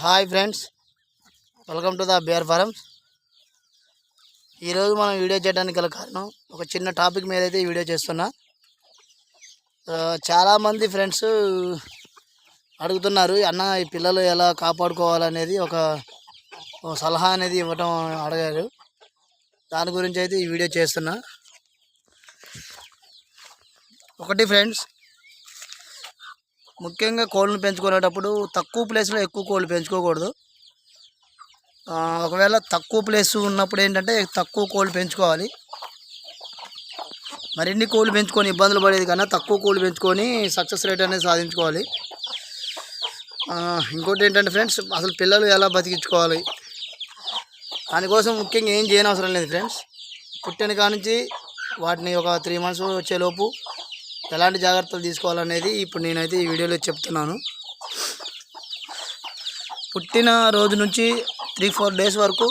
Hi friends welcome to the bear farms ఈరోజు మనం video చేయడానికి గల కారణం ఒక చిన్న టాపిక్ మీద అయితే వీడియో చేస్తున్నా. చాలామంది ఫ్రెండ్స్ అడుగుతున్నారు అన్న ఈ పిల్లలు ఎలా కాపాడుకోవాలనేది ఒక ఒక సలహా అనేది ఇవ్వటం అడిగారు. దాని గురించి అయితే ఈ వీడియో చేస్తున్నా. ఒకటి ఫ్రెండ్స్ ముఖ్యంగా కోళ్ళను పెంచుకునేటప్పుడు తక్కువ ప్లేస్లో ఎక్కువ కోళ్ళు పెంచుకోకూడదు. ఒకవేళ తక్కువ ప్లేస్ ఉన్నప్పుడు ఏంటంటే తక్కువ కోళ్ళు పెంచుకోవాలి. మరిన్ని కోళ్ళు పెంచుకొని ఇబ్బందులు పడేది కన్నా తక్కువ కోళ్ళు పెంచుకొని సక్సెస్ రేట్ అనేది సాధించుకోవాలి. ఇంకోటి ఏంటంటే ఫ్రెండ్స్ అసలు పిల్లలు ఎలా బతికించుకోవాలి? దానికోసం ముఖ్యంగా ఏం చేయనవసరం లేదు ఫ్రెండ్స్. పుట్టిన కానుంచి వాటిని ఒక త్రీ మంత్స్ వచ్చేలోపు ఎలాంటి జాగ్రత్తలు తీసుకోవాలనేది ఇప్పుడు నేనైతే ఈ వీడియోలో చెప్తున్నాను. పుట్టిన రోజు నుంచి త్రీ ఫోర్ డేస్ వరకు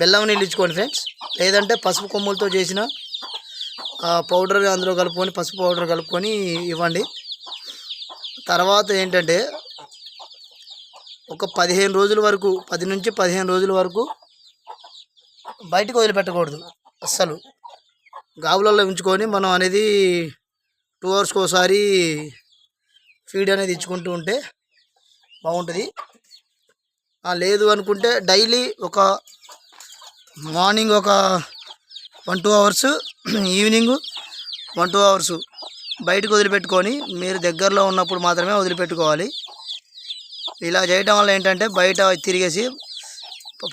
బెల్లం నీళ్ళు ఇచ్చుకోండి ఫ్రెండ్స్. లేదంటే పసుపు కొమ్ములతో చేసిన పౌడర్ అందులో కలుపుకొని పసుపు పౌడర్ కలుపుకొని ఇవ్వండి. తర్వాత ఏంటంటే ఒక పదిహేను రోజుల వరకు పది నుంచి పదిహేను రోజుల వరకు బయటకు వదిలిపెట్టకూడదు అస్సలు. గాబులలో ఉంచుకొని మనం అనేది టూ అవర్స్కి ఒకసారి ఫీడ్ అనేది ఇచ్చుకుంటూ ఉంటే బాగుంటుంది. లేదు అనుకుంటే డైలీ ఒక మార్నింగ్ ఒక one two hours evening one two hours బయటకు వదిలిపెట్టుకొని మీరు దగ్గరలో ఉన్నప్పుడు మాత్రమే వదిలిపెట్టుకోవాలి. ఇలా చేయటం వల్ల ఏంటంటే బయట తిరిగేసి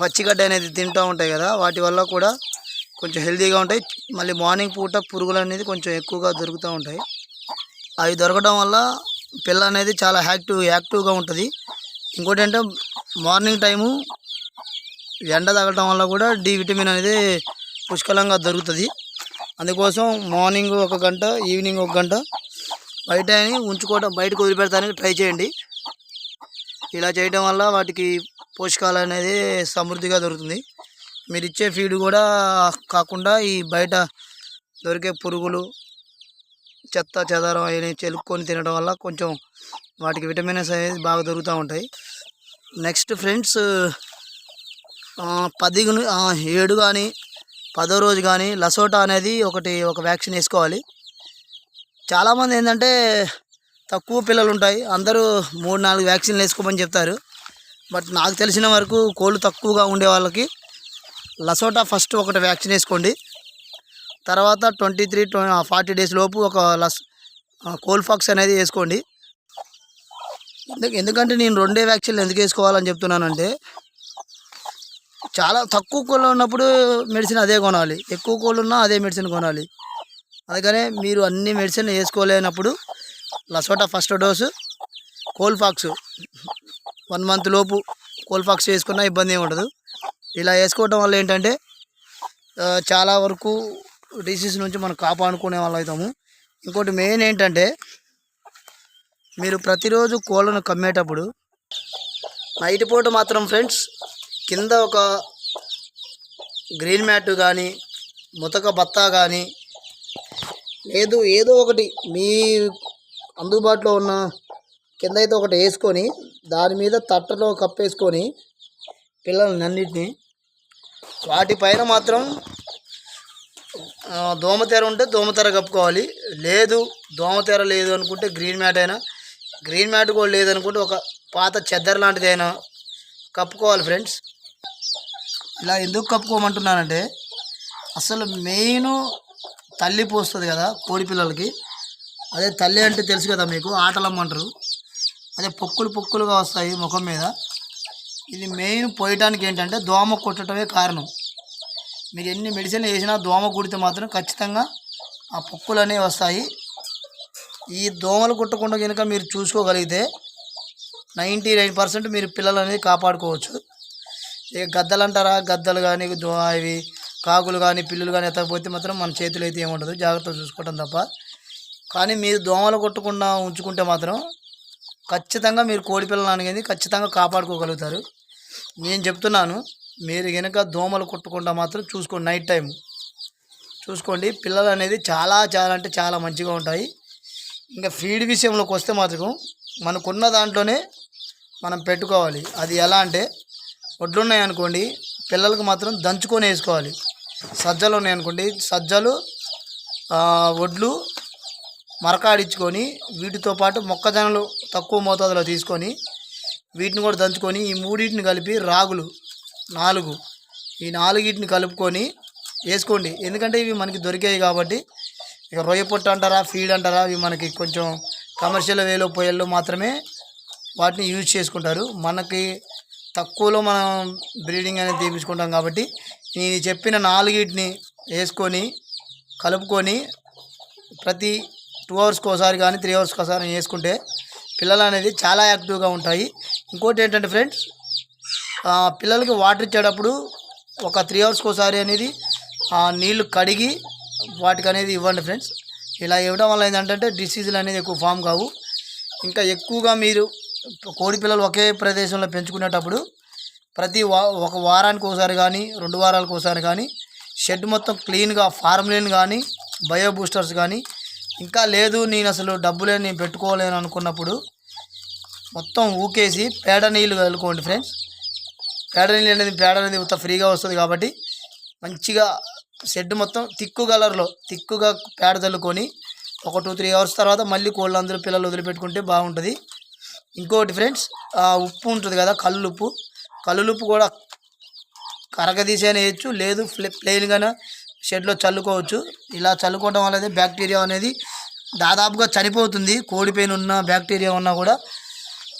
పచ్చిగడ్డ అనేది తింటూ ఉంటాయి కదా వాటి వల్ల కూడా కొంచెం హెల్తీగా ఉంటాయి. మళ్ళీ మార్నింగ్ పూట పురుగులు అనేది కొంచెం ఎక్కువగా దొరుకుతూ ఉంటాయి. అవి దొరకడం వల్ల పిల్ల అనేది చాలా యాక్టివ్ యాక్టివ్గా ఉంటుంది. ఇంకోటి అంటే మార్నింగ్ టైము ఎండ తగలటం వల్ల కూడా డి విటమిన్ అనేది పుష్కలంగా దొరుకుతుంది. అందుకోసం మార్నింగ్ ఒక గంట ఈవినింగ్ ఒక గంట బయట అని ఉంచుకోవడం బయటకు వదిలిపెడతానికి ట్రై చేయండి. ఇలా చేయడం వల్ల వాటికి పోషకాలు అనేది సమృద్ధిగా దొరుకుతుంది. మీరు ఇచ్చే ఫీడ్ కూడా కాకుండా ఈ బయట దొరికే పురుగులు చెత్త చెదారం అవన్నీ చెలుక్కొని తినడం వల్ల కొంచెం వాటికి విటమిన్స్ అనేది బాగా దొరుకుతూ ఉంటాయి. నెక్స్ట్ ఫ్రెండ్స్ పది ఏడు కానీ పదో రోజు కానీ లసోటా అనేది ఒకటి ఒక వ్యాక్సిన్ వేసుకోవాలి. చాలామంది ఏంటంటే తక్కువ పిల్లలు ఉంటాయి. అందరూ మూడు నాలుగు వ్యాక్సిన్లు వేసుకోమని చెప్తారు. బట్ నాకు తెలిసిన వరకు కోళ్ళు తక్కువగా ఉండే వాళ్ళకి లసోటా ఫస్ట్ ఒకటి వ్యాక్సిన్ వేసుకోండి. తర్వాత ట్వంటీ త్రీ ఫార్టీ డేస్ లోపు ఒక లస్ కోల్ ఫాక్స్ అనేది వేసుకోండి. ఎందుకంటే నేను రెండే వ్యాక్సిన్లు ఎందుకు వేసుకోవాలని చెప్తున్నానంటే చాలా తక్కువ కోళ్ళు ఉన్నప్పుడు మెడిసిన్ అదే కొనాలి. ఎక్కువ కోళ్ళు ఉన్నా అదే మెడిసిన్ కొనాలి. అందుకనే మీరు అన్ని మెడిసిన్ వేసుకోలేనప్పుడు లసోటా ఫస్ట్ డోసు కోల్ ఫాక్స్. వన్ మంత్ లోపు కోల్ ఫాక్స్ వేసుకున్నా ఇబ్బంది ఏమి ఉండదు. ఇలా వేసుకోవడం వల్ల ఏంటంటే చాలా వరకు డిసీజ్ నుంచి మనం కాపాడుకునే వాళ్ళు అవుతాము. ఇంకోటి మెయిన్ ఏంటంటే మీరు ప్రతిరోజు కోళ్ళను కమ్మేటప్పుడు నైట్ పూట మాత్రం ఫ్రెండ్స్ కింద ఒక గ్రీన్ మ్యాట్ కానీ ముతక బత్తా కానీ లేదు ఏదో ఒకటి మీ అందుబాటులో ఉన్న కింద అయితే ఒకటి వేసుకొని దాని మీద తట్టలో కప్పేసుకొని పిల్లల్ని అన్నిటిని వాటిపైన మాత్రం దోమతెర ఉంటే దోమతెర కప్పుకోవాలి. లేదు దోమతెర లేదు అనుకుంటే గ్రీన్ మ్యాట్ అయినా గ్రీన్ మ్యాట్ కూడా లేదనుకుంటే ఒక పాత చెద్దర లాంటిదైనా కప్పుకోవాలి ఫ్రెండ్స్. ఇలా ఎందుకు కప్పుకోమంటున్నానంటే అసలు మెయిన్ తల్లి పోస్తుంది కదా కోడి పిల్లలకి. అదే తల్లి అంటే తెలుసు కదా మీకు ఆటలమ్మంటారు. అదే పొక్కులు పొక్కులుగా వస్తాయి ముఖం మీద. ఇది మెయిన్ పోయటానికి ఏంటంటే దోమ కొట్టడమే కారణం. మీరు ఎన్ని మెడిసిన్లు వేసినా దోమ కుడితే మాత్రం ఖచ్చితంగా ఆ పొక్కులు అనేవి వస్తాయి. ఈ దోమలు కుట్టకుండా కనుక మీరు చూసుకోగలిగితే నైంటీ నైన్ పర్సెంట్ మీరు పిల్లలు అనేది కాపాడుకోవచ్చు. ఇక గద్దలు అంటారా గద్దలు కానీ దో ఇవి కాకులు కానీ పిల్లులు కానీ ఎత్తకపోతే మాత్రం మన చేతులు అయితే ఏముండదు. జాగ్రత్తగా చూసుకోవటం తప్ప. కానీ మీరు దోమలు కొట్టకుండా ఉంచుకుంటే మాత్రం ఖచ్చితంగా మీరు కోడి పిల్లలు అనేది ఖచ్చితంగా కాపాడుకోగలుగుతారు. నేను చెప్తున్నాను మీరు కనుక దోమలు కొట్టకుండా మాత్రం చూసుకోండి నైట్ టైం చూసుకోండి పిల్లలు అనేది చాలా చాలా అంటే చాలా మంచిగా ఉంటాయి. ఇంకా ఫీడ్ విషయంలోకి వస్తే మాత్రం మనకున్న దాంట్లోనే మనం పెట్టుకోవాలి. అది ఎలా అంటే వడ్లున్నాయి అనుకోండి పిల్లలకు మాత్రం దంచుకొని వేసుకోవాలి. సజ్జలు ఉన్నాయి అనుకోండి సజ్జలు వడ్లు మరకాడించుకొని వీటితో పాటు మొక్కజొన్నలు తక్కువ మోతాదులో తీసుకొని వీటిని కూడా దంచుకొని ఈ మూడింటిని కలిపి రాగులు నాలుగు. ఈ నాలుగిటిని కలుపుకొని వేసుకోండి. ఎందుకంటే ఇవి మనకి దొరికాయి కాబట్టి ఇక రొయ్య పొట్టు అంటారా ఫీడ్ అంటారా ఇవి మనకి కొంచెం కమర్షియల్ వేలో పొయ్యల్లో మాత్రమే వాటిని యూజ్ చేసుకుంటారు. మనకి తక్కువలో మనం బ్రీడింగ్ అనేది తీపించుకుంటాం కాబట్టి నేను చెప్పిన నాలుగిటిని వేసుకొని కలుపుకొని ప్రతి టూ అవర్స్కి ఒకసారి కానీ త్రీ అవర్స్కి ఒకసారి వేసుకుంటే పిల్లలు అనేది చాలా యాక్టివ్గా ఉంటాయి. ఇంకోటి ఏంటంటే ఫ్రెండ్స్ పిల్లలకి వాటర్ ఇచ్చేటప్పుడు ఒక త్రీ అవర్స్కి ఒకసారి అనేది నీళ్ళు కడిగి వాటికి అనేది ఇవ్వండి ఫ్రెండ్స్. ఇలా ఇవ్వడం వల్ల ఏంటంటే డిసీజులు అనేది ఎక్కువ ఫామ్ కావు. ఇంకా ఎక్కువగా మీరు కోడి పిల్లలు ఒకే ప్రదేశంలో పెంచుకునేటప్పుడు ప్రతి వా ఒక వారానికి ఒకసారి కానీ రెండు వారాలకు ఒకసారి కానీ షెడ్ మొత్తం క్లీన్గా ఫార్మ్లేన్ కానీ బయో బూస్టర్స్ కానీ ఇంకా లేదు నేను అసలు డబ్బులే నేను పెట్టుకోలేను అనుకున్నప్పుడు మొత్తం ఊకేసి పేడ నీళ్ళు కలుకోండి ఫ్రెండ్స్. పేడ నీళ్ళు అనేది పేడ అనేది మొత్తం ఫ్రీగా వస్తుంది కాబట్టి మంచిగా షెడ్ మొత్తం తిక్కు కలర్లో తిక్కుగా పేడ చల్లుకొని ఒక టూ త్రీ అవర్స్ తర్వాత మళ్ళీ కోళ్ళు అందరూ పిల్లలు వదిలిపెట్టుకుంటే బాగుంటుంది. ఇంకోటి ఫ్రెండ్స్ ఆ ఉప్పు ఉంటుంది కదా కల్లుప్పు. ఉప్పు ఉప్పు కూడా కరగదీసైనా వేయచ్చు లేదు ప్లెయిన్గానే షెడ్లో చల్లుకోవచ్చు. ఇలా చల్లుకోవడం వల్ల బ్యాక్టీరియా అనేది దాదాపుగా చనిపోతుంది. కోడిపైన ఉన్న బ్యాక్టీరియా ఉన్నా కూడా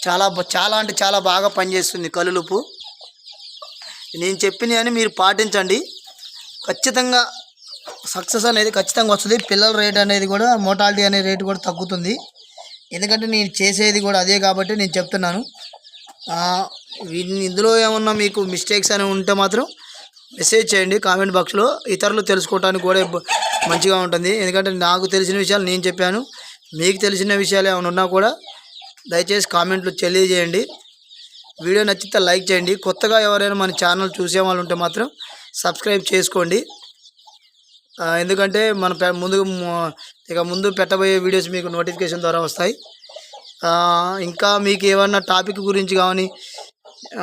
చాలా చాలా అంటే చాలా బాగా పనిచేస్తుంది కల్లులుపు నేను చెప్పినవి అని మీరు పాటించండి. ఖచ్చితంగా సక్సెస్ అనేది ఖచ్చితంగా వస్తుంది. పిల్లల రేట్ అనేది కూడా మోటాలిటీ అనే రేటు కూడా తగ్గుతుంది. ఎందుకంటే నేను చేసేది కూడా అదే కాబట్టి నేను చెప్తున్నాను. ఇందులో ఏమన్నా మీకు మిస్టేక్స్ అని ఉంటే మాత్రం మెసేజ్ చేయండి కామెంట్ బాక్స్లో ఇతరులు తెలుసుకోవడానికి కూడా మంచిగా ఉంటుంది. ఎందుకంటే నాకు తెలిసిన విషయాలు నేను చెప్పాను. మీకు తెలిసిన విషయాలు ఏమైనా ఉన్నా కూడా దయచేసి కామెంట్లు తెలియజేయండి. వీడియో నచ్చితే లైక్ చేయండి. కొత్తగా ఎవరైనా మన ఛానల్ చూసే వాళ్ళు ఉంటే మాత్రం సబ్స్క్రైబ్ చేసుకోండి. ఎందుకంటే మన పె- ముందు ఇక ముందు పెట్టబోయే వీడియోస్ మీకు నోటిఫికేషన్ ద్వారా వస్తాయి. ఇంకా మీకు ఏమన్నా టాపిక్ గురించి కానీ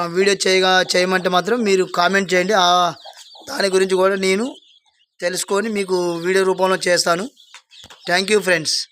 వీడియో చేయగా చేయమంటే మాత్రం మీరు కామెంట్ చేయండి. దాని గురించి కూడా నేను తెలుసుకొని మీకు వీడియో రూపంలో చేస్తాను. Thank you friends.